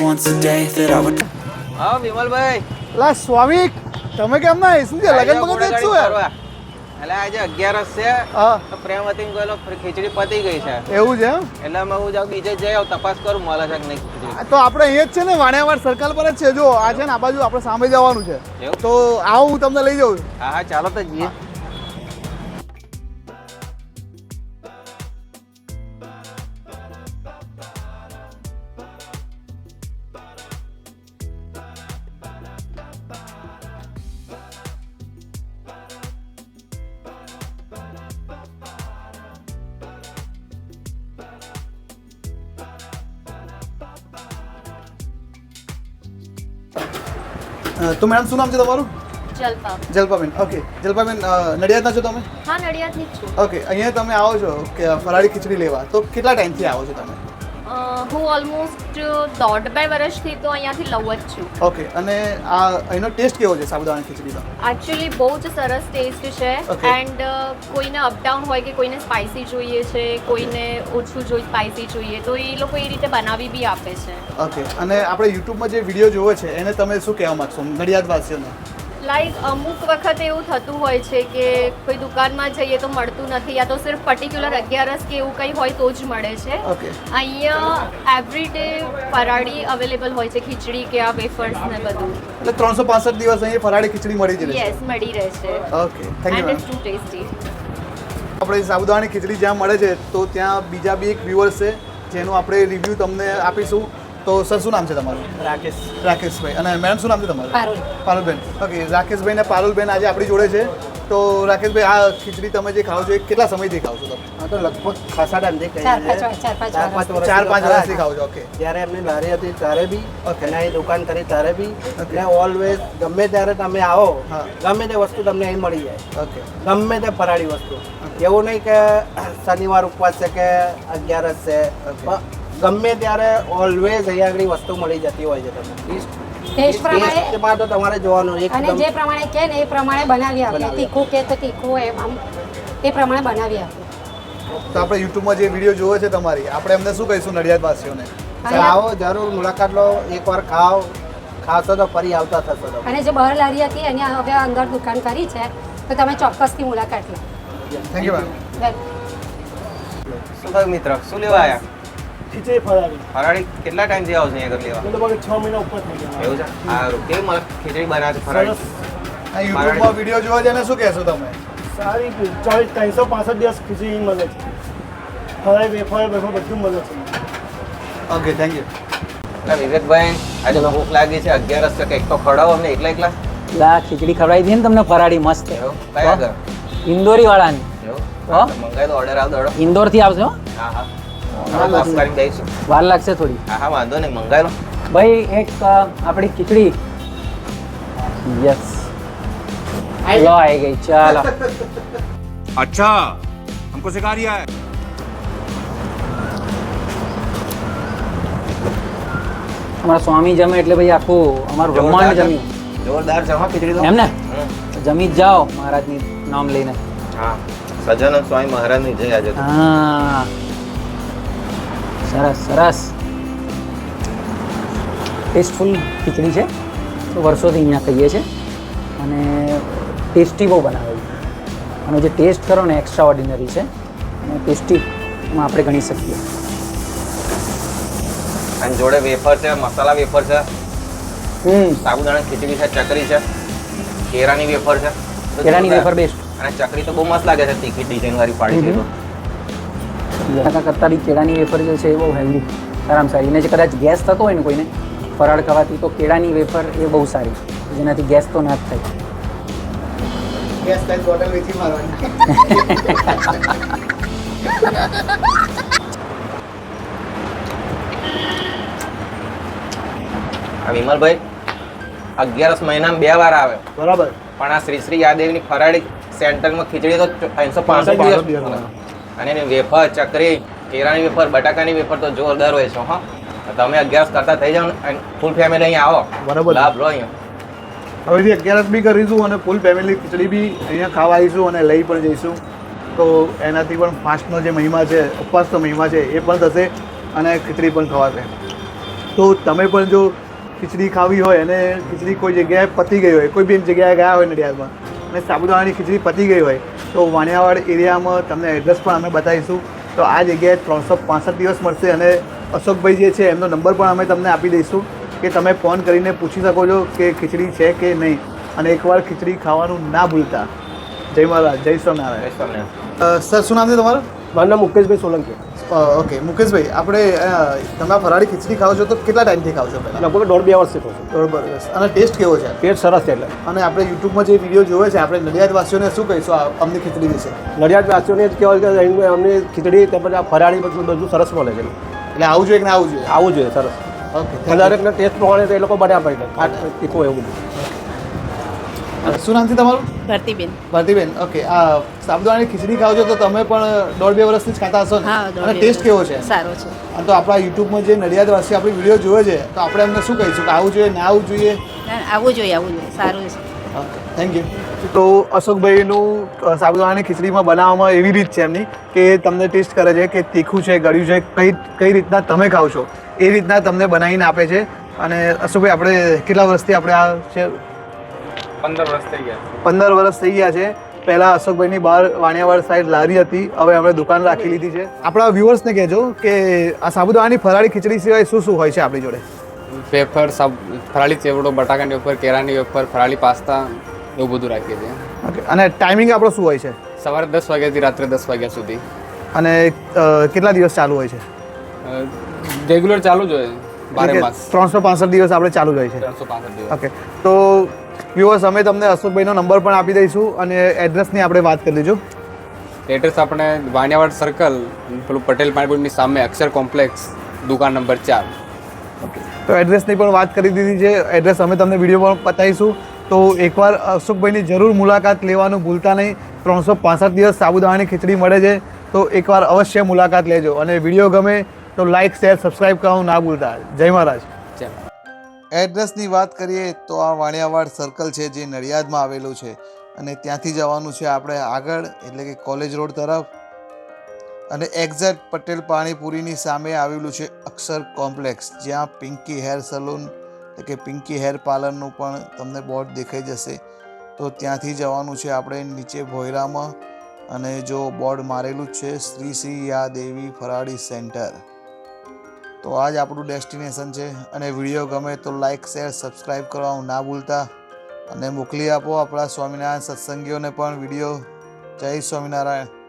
once a day that I would હા વિમલભાઈ. લા સ્વામી તમે કેમ ના શું કે લગન બગન જ શું યાર એટલે આજે અગિયારસ છે હા. તો પ્રેમવતી ગયેલો ખીચડી પતી ગઈ છે. એવું છે એટલે અમે હું જાઉં બીજે જઈ આવું તપાસ કરું મળે છે કે નહીં તો આપણે અહીંયા જ છે ને વાણિયાવાડ સર્કલ પર જ છે. જો આ છે ને આ બાજુ આપણે સામે જવાનું છે. એવું? તો આવો હું તમને લઈ જાઉં. હા હા ચાલો તો જઈએ. તો મેડમ શું નામ છે તમારું? જલપા. જલપાબેન. ઓકે. જલપાબેન નડિયાદના છો તમે? હા નડિયાદની છું. ઓકે. અહીંયા તમે આવો છો કે ફરાળી ખીચડી લેવા. તો કેટલા ટાઈમથી આવો છો તમે? હું ઓલમોસ્ટ દોઢ બે વર્ષથી તો અહીંયાથી લઉં જ છું. ઓકે અને આ અહીંનો ટેસ્ટ કેવો છે સાબુદાણા ખીચડીનો? એકચ્યુઅલી બહુ જ સરસ ટેસ્ટ છે એન્ડ કોઈને અપડાઉન હોય કે કોઈને સ્પાઇસી જોઈએ છે કોઈને ઓછું જોઈએ સ્પાઇસી જોઈએ તો એ લોકો એ રીતે બનાવી બી આપે છે. ઓકે અને આપણે યુટ્યુબમાં જે વીડિયો જોવો છે એને તમે શું કહેવા માંગશો? નડિયાદવાસીઓને લાઈક અમુક વખત એવું થતું હોય છે કે કોઈ દુકાનમાં જઈએ તો મળતું નથી યા તો સિર્ફ પર્ટિક્યુલર અગિયારસ કે એવું કંઈ હોય તો જ મળે છે. અહીંયા એવરી ડે ફરાળી અવેલેબલ હોય છે ખીચડી કે આ વેફર્સ ને બધું. એટલે ત્રણસો પાસઠ દિવસ અહીં ફરાળી ખીચડી મળી જ રહેશે યસ મળી રહેશે okay thank you too tasty આપણે સાબુદાણાની ખીચડી જ્યાં મળે છે તો ત્યાં બીજા બી એક વ્યુઅર્સ છે જેનું આપણે રિવ્યૂ તમને આપીશું. તો સર શું નામ છે તમારું? રાકેશ. રાકેશભાઈ. અને મેડમ શું નામ છે તમારું? પારુલબેન. ઓકે રાકેશભાઈ ને પારુલબેન આજે આપણી જોડે છે. તો રાકેશભાઈ આ ખીચડી તમે જે ખાવ છો એ કેટલા સમયથી ખાવ છો તમે? તો લગભગ ખાસા ટાઈમથી ચાર પાંચ વર્ષથી ખાઓ છો ઓકે જ્યારે એમની લારી હતી ત્યારે બી. અને અહીં દુકાન કરી ત્યારે બી. એટલે ઓલવેઝ ગમે ત્યારે તમે આવો હા. ગમે તે વસ્તુ તમને અહીં મળી જાય. ઓકે ગમે તે ફરાળી વસ્તુ. એવું નહીં કે શનિવાર ઉપવાસ છે કે અગિયારસ છે. ગમે ત્યારે ઓલવેઝ અહીંયા આગળ વસ્તુ મળી જતી હોય છે તમને. ટેસ્ટ પ્રમાણે તો તમારે જોવાનું અને જે પ્રમાણે કે ને એ પ્રમાણે બનાવી આપે તીખું કે તો તીખું એમ આમ એ પ્રમાણે બનાવી આપે તો આપણે યુટ્યુબમાં જે વીડિયો જોવે છે તમારી આપણે એમને શું કહીશું નડિયાદવાસીઓને? આવો જરૂર મુલાકાત લો એકવાર ખાઓ ખાશો તો ફરી આવતા થશો અને જે બહાર લારી હતી એની હવે અંદર દુકાન કરી છે તો તમે ચોક્કસથી મુલાકાત લો. થેન્ક યુ મેમ શું મિત્ર? શું લેવા આવ્યા? ખીચડી ફરાળી ફરાળી કેટલા ટાઈમથી થી આવશે અહીંયા આગળ લેવા લગભગ છ મહિના ઉપર થઈ ગયા. એવું છે? આ કેવી મને ખીચડી બનાવે છે ફરાળી. આ આ યુટ્યુબમાં વીડિયો જોવા જઈને શું કહેશો તમે? સારી ચોવીસ ત્રણસો પાસઠ દિવસ ખીચડી મળે છે. ફરાઈ વેફર વેફર બધું મળે છે. ઓકે થેન્ક યુ એટલે વિવેકભાઈ આજે ભૂખ લાગી છે. અગિયારસ છે કંઈક તો ખવડાવો અમને એકલા એકલા. લા ખીચડી ખવડાવી દઈએ ને તમને ફરાળી મસ્ત. કયા ઇન્દોરી વાળાની. એવું? તો ઓર્ડર આવ દોડો. ઇન્દોરથી આવશે હો હા. પાસ કરીને દઈશું વાર લાગશે થોડી હા હા વાંધો નહીં મંગાવી લો ભાઈ એક અ, આપણી ખીચડી યસ લો આવી ગઈ ચાલો अच्छा हमको सिखा रिया है અમારા સ્વામી જમે એટલે ભાઈ આખું અમારું બ્રહ્માંડ જોરદાર જમ્યું જોરદાર છે હો ખીચડી તો એમ ને હમ. જમી જ જાઓ મહારાજની નામ લઈને હા સજાનંદ સ્વામી મહારાજની જય આજે તો. હા સરસ સરસ. ટેસ્ટફુલ ખીચડી છે. તો વર્ષોથી અહીંયા ખાઈએ છીએ. અને ટેસ્ટી બહુ બનાવે છે. અને જે ટેસ્ટ કરો ને એક્સ્ટ્રા ઓર્ડિનરી છે. અને ટેસ્ટીમાં આપણે ગણી શકીએ. અને જોડે વેફર છે મસાલા વેફર છે. હમ. સાબુદાણા ખીચડી છે ચકરી છે. કેરાની વેફર છે. કેરાની વેફર બેસ્ટ અને ચકરી તો બહુ મસ્ત લાગે છે તીખી ડિઝાઇન વાળી પાડી છે તો. બટાકા કરતાં બી કેળાની વેફર જે છે એ બહુ હેલ્ધી સારામાં સારી એને જે કદાચ ગેસ થતો હોય ને કોઈને ફરાળ ખાવાથી તો કેળાની વેફર એ બહુ સારી. જેનાથી ગેસ તો ના જ થાય. આ વિમલભાઈ અગિયારસ મહિનામાં બે વાર આવે. બરાબર. પણ આ શ્રી શ્રી યાદેવની ફરાળી સેન્ટરમાં ખીચડી તો ત્રણસો પાંસઠ દિવસ અને એની વેફર ચકરી કેરાની વેફર બટાકાની વેફર તો જોરદાર હોય છે હા. તમે અગિયારસ કરતા થઈ જાઓ ને ફૂલ ફેમિલી અહીંયા આવો. બરાબર. લાભ લો અહીંયા. હવેથી અગિયારસ બી કરીશું અને ફૂલ ફેમિલી ખીચડી બી અહીંયા ખાવા આવીશું અને લઈ પણ જઈશું. તો એનાથી પણ ફાસ્ટનો જે મહિમા છે ઉપવાસનો મહિમા છે એ પણ થશે અને ખીચડી પણ ખવાશે. તો તો તમે પણ જો ખીચડી ખાવી હોય અને ખીચડી કોઈ જગ્યાએ પતી ગઈ હોય કોઈ બી જગ્યાએ ગયા હોય નડિયાદમાં અને સાબુદાણાની ખીચડી પતી ગઈ હોય તો વાણિયાવાડ એરિયામાં તમને એડ્રેસ પણ અમે બતાવીશું. તો આ જગ્યાએ ત્રણસો પાંસઠ દિવસ મળશે અને અશોકભાઈ જે છે એમનો નંબર પણ અમે તમને આપી દઈશું કે તમે ફોન કરીને પૂછી શકો છો કે ખીચડી છે કે નહીં. અને એકવાર ખીચડી ખાવાનું ના ભૂલતા. જય મહારાજ જય સ્વામિનારાયણ. સર શું નામ છે તમારું? મારું નામ મુકેશભાઈ સોલંકી. ઓકે મુકેશભાઈ આપણે તમે આ ફરાળી ખીચડી ખાઓ છો તો કેટલા ટાઈમથી ખાવ છો પહેલાં? લગભગ દોઢ બે વર્ષથી છો. છું વર્ષ. અને ટેસ્ટ કેવો છે? પેટ સરસ છે એટલે. અને આપણે યુટ્યુબમાં જે વીડિયો જોવે છે આપણે નડિયાદવાસીઓને શું કહીશું આ અમની ખીચડી વિશે? નડિયાદ વાસીઓને જ કહેવાય કે અમને ખીચડી તેમજ આ ફરાળી બધું બધું સરસ મળે છે. એટલે આવું જોઈએ કે ના આવવું જોઈએ? આવું જોઈએ સરસ. ઓકે દરેકના ટેસ્ટ પ્રમાણે તો એ લોકો બનાવે તીખું એવું બધું. શું નામ છે તમારું? ભરતીબેન. ભારતીબેન ઓકે આ સાબુદાણાની ખીચડી ખાવ છો તો તમે પણ દોઢ બે વર્ષથી જ ખાતા હશો ને? અને ટેસ્ટ કેવો છે? સારો છે. અને તો આપણા યુટ્યુબમાં જે નડિયાદવાસી આપણી વીડિયો જોવે છે તો આપણે એમને શું કહીશું? કે આવું જોઈએ ના આવવું જોઈએ? આવવું જોઈએ આવવું જોઈએ. સારું છે. થેન્ક યુ તો અશોકભાઈનું સાબુદાણાની ખીચડીમાં બનાવવામાં એવી રીત છે એમની કે તમને ટેસ્ટ કરે છે કે તીખું છે ગળ્યું છે કઈ કઈ રીતના તમે ખાવ છો? એ રીતના તમને બનાવીને આપે છે. અને અશોકભાઈ આપણે કેટલા વર્ષથી આપણે આ છે પંદર વર્ષ થઈ ગયા પંદર વર્ષ થઈ ગયા છે. પહેલાં અશોકભાઈની બહાર વાણિયાવાડ સાઈડ લારી હતી. હવે આપણે દુકાન રાખી લીધી છે. આપણા વ્યુઅર્સને કહેજો કે આ સાબુદાણાની ફરાળી ખીચડી સિવાય શું શું હોય છે આપણી જોડે? વેફર સાબ ફરાળી ચેવડો બટાકાની વેફર કેળાની વેફર ફરાળી પાસ્તા એવું બધું રાખીએ છીએ. ઓકે અને ટાઈમિંગ આપણો શું હોય છે? સવારે દસ વાગ્યાથી રાત્રે દસ વાગ્યા સુધી. અને કેટલા દિવસ ચાલુ હોય છે? રેગ્યુલર ચાલુ જ હોય. બારે માસ. ત્રણસો પાંસઠ દિવસ આપણે ચાલુ જ હોય છે. ત્રણસો પાંસઠ દિવસ. ઓકે તો વ્યુઅર્સ અમે તમને અશોકભાઈનો નંબર પણ આપી દઈશું અને એડ્રેસની આપણે વાત કરી લઈશું એડ્રેસ આપણે વાણિયાવાડ સર્કલ પેલું પટેલ પાણીપુરની સામે અક્ષર કોમ્પ્લેક્સ દુકાન નંબર ચાર. તો એડ્રેસની પણ વાત કરી દીધી છે. એડ્રેસ અમે તમને વીડિયો પણ બતાવીશું. તો એકવાર અશોકભાઈની જરૂર મુલાકાત લેવાનું ભૂલતા નહીં. ત્રણસો પાંસઠ દિવસ સાબુદાણાની ખીચડી મળે છે. તો એકવાર અવશ્ય મુલાકાત લેજો. અને વીડિયો ગમે તો લાઇક શેર સબસ્ક્રાઈબ કરવાનું ના ભૂલતા. જય મહારાજ. એડ્રેસની વાત કરીએ તો આ વાણિયાવાડ સર્કલ છે જે નડિયાદમાં આવેલું છે અને ત્યાંથી જવાનું છે આપણે આગળ, એટલે કે કોલેજ રોડ તરફ. અને એક્ઝેક્ટ પટેલ પાણીપુરીની સામે આવેલું છે અક્ષર કોમ્પ્લેક્સ જ્યાં પિંકી હેર સલૂન એટલે કે પિંકી હેર પાર્લરનું પણ તમને બોર્ડ દેખાઈ જશે. તો ત્યાંથી જવાનું છે આપણે નીચે ભોયરામાં અને જો બોર્ડ મારેલું જ છે, શ્રી શ્રી યા દેવી ફરાળી સેન્ટર. તો આ જ આપણું ડેસ્ટિનેશન છે અને વીડિયો ગમે તો લાઇક શેર સબસ્ક્રાઈબ કરવાનું ના ભૂલતા. અને મોકલી આપો આપણા સ્વામિનારાયણ સત્સંગીઓને પણ વીડિયો. જય સ્વામિનારાયણ.